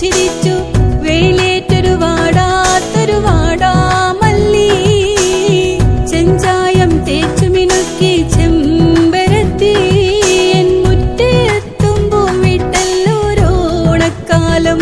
ചിരിച്ചു വെയിലേറ്റൊരു വാടാത്തൊരു വാടാമല്ലി. ചെഞ്ചായം തേച്ചു മിനുക്കി ചെമ്പരത്തി. എൻ മുറ്റെത്തുമ്പോൾ വിട്ടല്ലോരോണക്കാലം